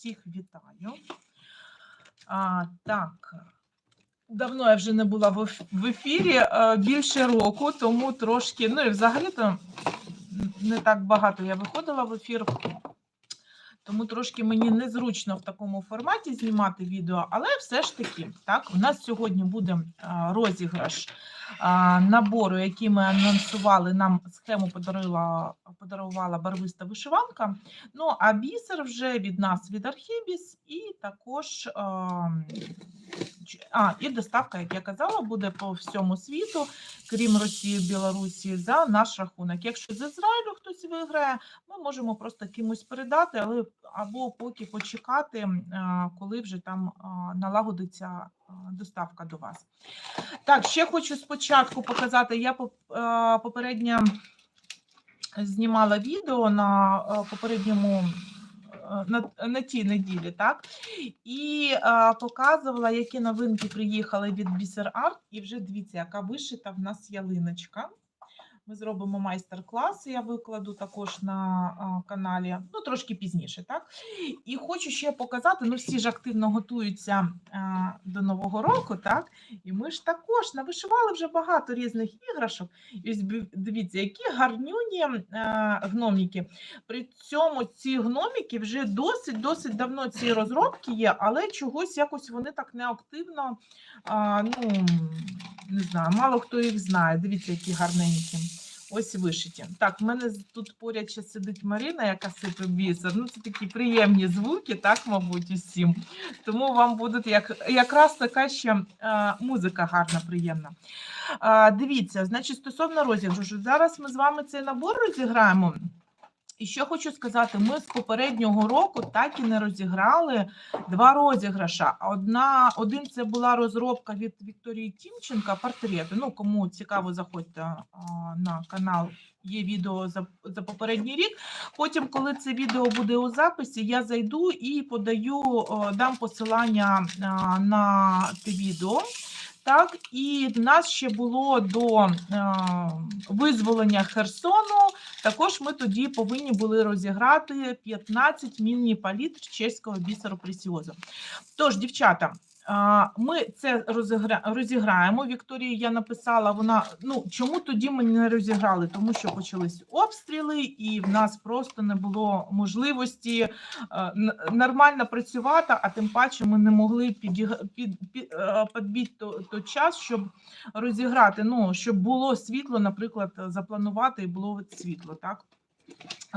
всіх вітаю. А, так, давно я вже не була в ефірі, е, більше року, тому трошки, ну і взагалі-то не так багато я виходила в ефір. Тому трошки мені незручно в такому форматі знімати відео, але все ж таки, так, у нас сьогодні буде розіграш набору, який ми анонсували. Нам схему подарила, подарувала барвиста вишиванка. Ну, а бісер вже від нас від Архібіс, і також а, і доставка, як я казала, буде по всьому світу, крім Росії, Білорусі, за наш рахунок. Якщо з Ізраїлю хтось виграє, ми можемо просто кимось передати, але або поки почекати, коли вже там налагодиться доставка до вас. Так, ще хочу спочатку показати. Я попередньо знімала відео на попередньому. На, на тій неділі, так і а, показувала, які новинки приїхали від Бісер Арт. І вже дивіться, яка вишита в нас ялиночка. Ми зробимо майстер-клас, я викладу також на каналі, ну трошки пізніше, так? І хочу ще показати: ну всі ж активно готуються до Нового року, так? І ми ж також навишивали вже багато різних іграшок. І ось дивіться, які гарнюні гноміки. При цьому ці гноміки вже досить досить давно ці розробки є, але чогось якось вони так неактивно. Ну не знаю, мало хто їх знає. Дивіться, які гарненькі. Ось вишиті. Так, в мене тут поряд ще сидить Марина, яка сипе бісер. Ну, це такі приємні звуки, так, мабуть, усім. Тому вам буде як, якраз така ще е, музика гарна, приємна. Е, дивіться, значить, стосовно розіграшу, зараз ми з вами цей набор розіграємо. І що хочу сказати, ми з попереднього року так і не розіграли два розіграша. Одна, один це була розробка від Вікторії Тімченка, портрети. Ну, кому цікаво, заходьте на канал. Є відео за, за попередній рік. Потім, коли це відео буде у записі, я зайду і подаю, дам посилання на те відео. Так, і в нас ще було до е, визволення Херсону. Також ми тоді повинні були розіграти 15 міні-палітр чеського бісеру пресіозу. Тож, дівчата, ми це розігра... розіграємо. Вікторії я написала, вона ну чому тоді ми не розіграли? Тому що почались обстріли, і в нас просто не було можливості е, нормально працювати, а тим паче ми не могли підіг... під, під, е, підбити то, то час, щоб розіграти. Ну щоб було світло, наприклад, запланувати і було світло, так.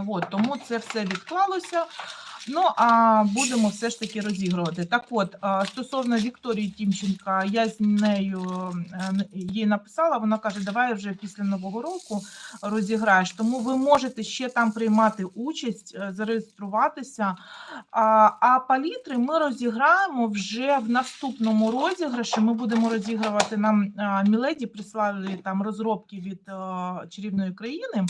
От, тому це все відклалося. Ну, а будемо все ж таки розігрувати. Так от, стосовно Вікторії Тімченка, я з нею е, їй написала, вона каже, давай вже після Нового року розіграєш. Тому ви можете ще там приймати участь, е, зареєструватися. А, а палітри ми розіграємо вже в наступному розіграші. Ми будемо розігрувати нам Міледі, прислали там розробки від чарівної країни.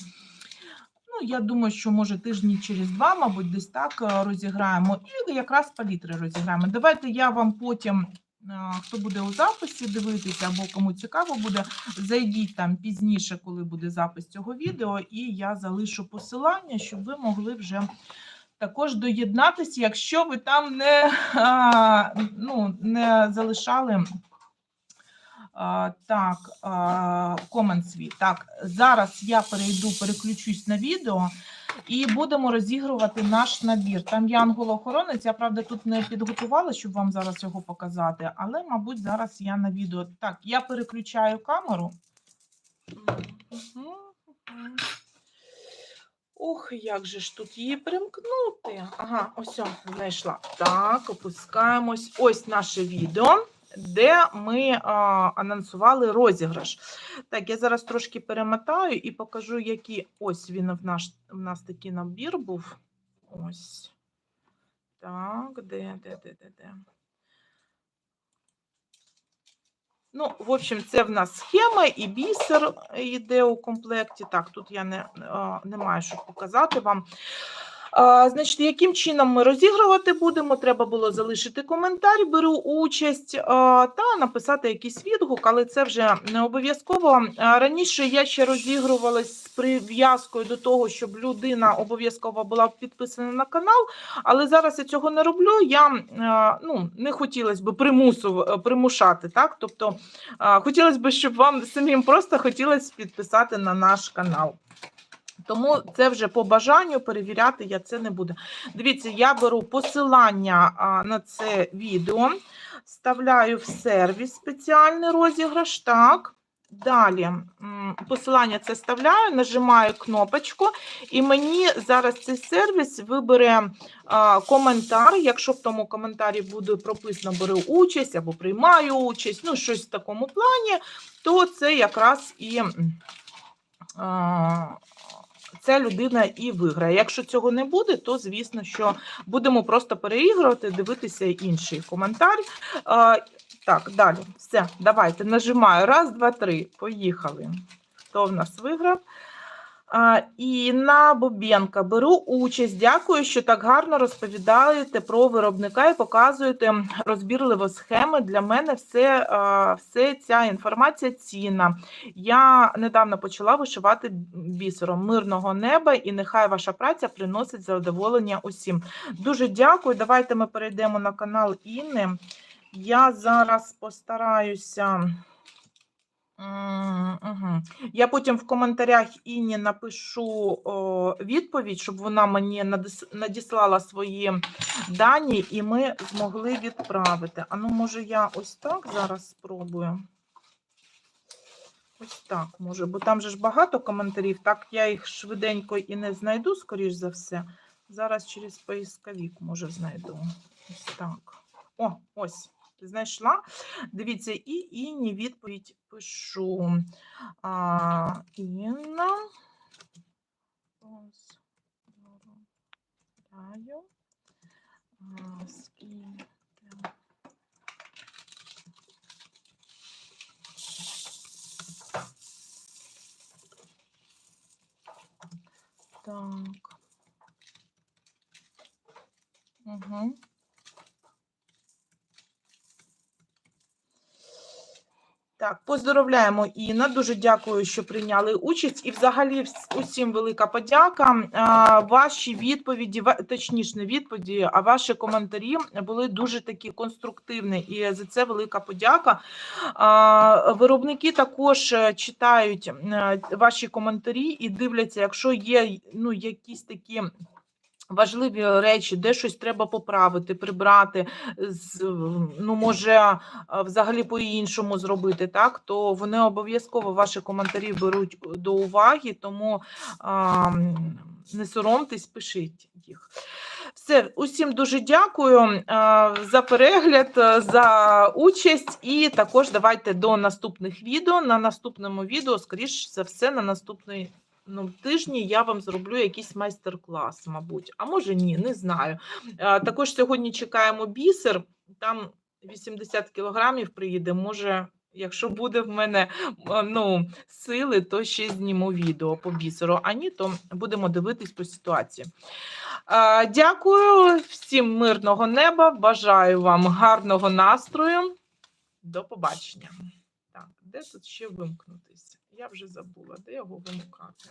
Ну, я думаю, що може тижні через два, мабуть, десь так е, розіграємо. І якраз палітри розіграємо. Давайте я вам потім, е, хто буде у записі дивитися, або кому цікаво буде, зайдіть там пізніше, коли буде запис цього відео, і я залишу посилання, щоб ви могли вже. Також доєднатися, якщо ви там не, а, ну, не залишали так, комент свій. Так, зараз я перейду, переключусь на відео і будемо розігрувати наш набір. Там є ангел-охоронець, я правда тут не підготувала, щоб вам зараз його показати, але, мабуть, зараз я на відео. Так, я переключаю камеру. Ух, як же ж тут її примкнути? Ага, ось знайшла. Так, опускаємось. Ось наше відео, де ми а, анонсували розіграш. Так, я зараз трошки перемотаю і покажу, які. Ось він в, наш, в нас такий набір був. Ось. Так, де, де, де, де, де. Ну, в общем, це в нас схема і бісер йде у комплекті. Так, тут я не, не маю що показати вам. А, значить, яким чином ми розігрувати будемо? Треба було залишити коментар, беру участь та написати якийсь відгук, але це вже не обов'язково. Раніше я ще розігрувалась з прив'язкою до того, щоб людина обов'язково була підписана на канал, але зараз я цього не роблю. Я ну, не хотілося б примусу примушати. Так? Тобто хотілося б, щоб вам самим просто хотілося підписати на наш канал. Тому це вже по бажанню перевіряти я це не буду. Дивіться, я беру посилання на це відео, вставляю в сервіс спеціальний розіграш. Так. Далі посилання це вставляю, нажимаю кнопочку, і мені зараз цей сервіс вибере коментар. Якщо в тому коментарі буде прописано беру участь або приймаю участь, ну щось в такому плані, то це якраз і. Ця людина і виграє. Якщо цього не буде, то звісно, що будемо просто переігрувати, дивитися інший коментар. Так, далі. Все, давайте нажимаю. Раз, два, три. Поїхали. Хто в нас виграв? Інна Бобєнка, беру участь. Дякую, що так гарно розповідаєте про виробника і показуєте розбірливо схеми. Для мене все, все ця інформація цінна. Я недавно почала вишивати бісером мирного неба, і нехай ваша праця приносить задоволення усім. Дуже дякую. Давайте ми перейдемо на канал Інни. Я зараз постараюся. Мгм. Я потім в коментарях Інні напишу о, відповідь, щоб вона мені надіслала свої дані, і ми змогли відправити. А ну, може, я ось так зараз спробую. Ось так може, бо там же ж багато коментарів, так я їх швиденько і не знайду, скоріш за все. Зараз через поисковик, може, знайду. Ось так. О, ось. Знайшла. Дивіться, і Інні відповідь пишу. А, Інна. Розглядаю. Так. Угу. Так, поздоровляємо Інна. Дуже дякую, що прийняли участь. І взагалі усім велика подяка. Ваші відповіді, точніше, не відповіді, а ваші коментарі були дуже такі конструктивні. І за це велика подяка. Виробники також е, читають е, ваші коментарі і дивляться, якщо є ну, якісь такі. Важливі речі, де щось треба поправити, прибрати, ну може взагалі по-іншому зробити, так то вони обов'язково ваші коментарі беруть до уваги, тому а, не соромтесь, пишіть їх. Все, усім дуже дякую а, за перегляд, за участь, і також давайте до наступних відео. На наступному відео, скоріш за все, на наступний. Ну, тижні я вам зроблю якийсь майстер-клас, мабуть. А може ні, не знаю. Також сьогодні чекаємо бісер. Там 80 кілограмів приїде. Може, якщо буде в мене ну, сили, то ще зніму відео по бісеру. А ні, то будемо дивитись по ситуації. Дякую всім мирного неба. Бажаю вам гарного настрою. До побачення. Так, де тут ще вимкнутися? Я вже забула, де його вимикати.